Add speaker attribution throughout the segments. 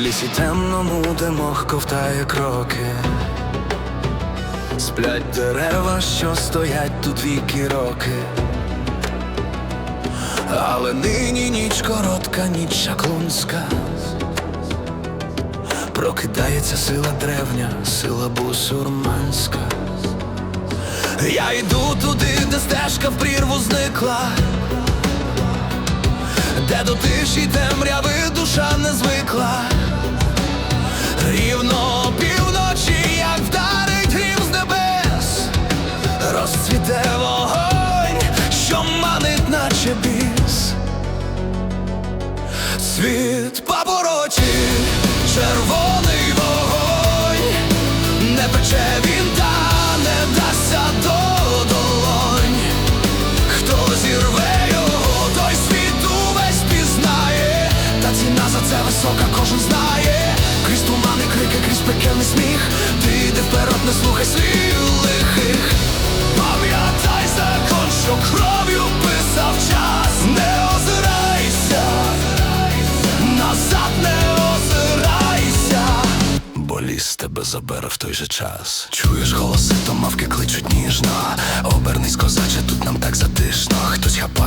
Speaker 1: лісі темному, де мох ковтає кроки. Сплять дерева, що стоять тут віки роки. Але нині ніч коротка, ніч шаклунська. Прокидається сила древня, сила бусурманська. Я йду туди, де стежка в прірву зникла, де до тиші темряви душа не звикла. Рівно півночі, як вдарить грім небес, розцвіте вогонь, що манить, наче біс. Світ папорочить, червоний вогонь, не пече він та не дасться до долонь. Хто зірве його, той світ увесь пізнає, та ціна за це висока, кожен знає. Крізь тумани, крики, крізь пекельний сміх. Ти йди вперед, не слухай слів лихих. Пам'ятай закон, що кров'ю писав час, не озирайся, назад не озирайся. Бо ліс тебе забере в той же час. Чуєш голоси, то мавки кличуть ніжно. Обернись, козаче, тут нам так затишно. Хтось хапає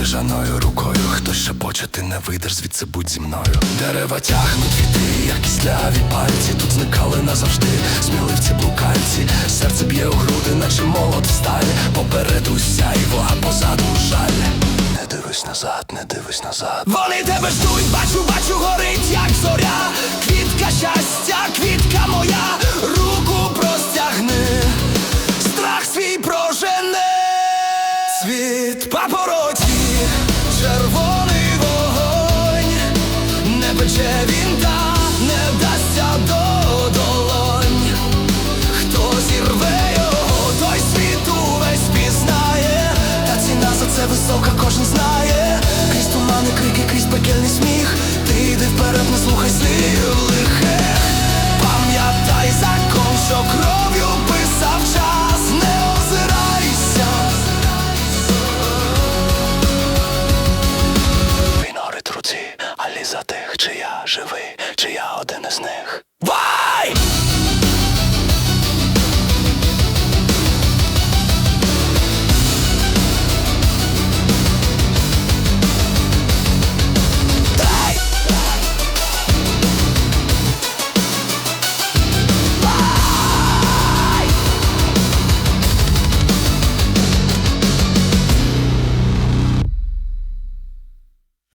Speaker 1: крижаною рукою. Хтось шепоче, ти не вийдеш звідси будь зі мною. Дерева тягнуть віти, як кисляві пальці. Тут зникали назавжди, сміливці блукальці. Серце б'є у груди, наче молот в сталь. Попереду сяйво, а позаду жаль. Не дивись назад, не дивись назад. Вони тебе ждуть, бачу, бачу, горить, як зоря. Квітка щастя, квітка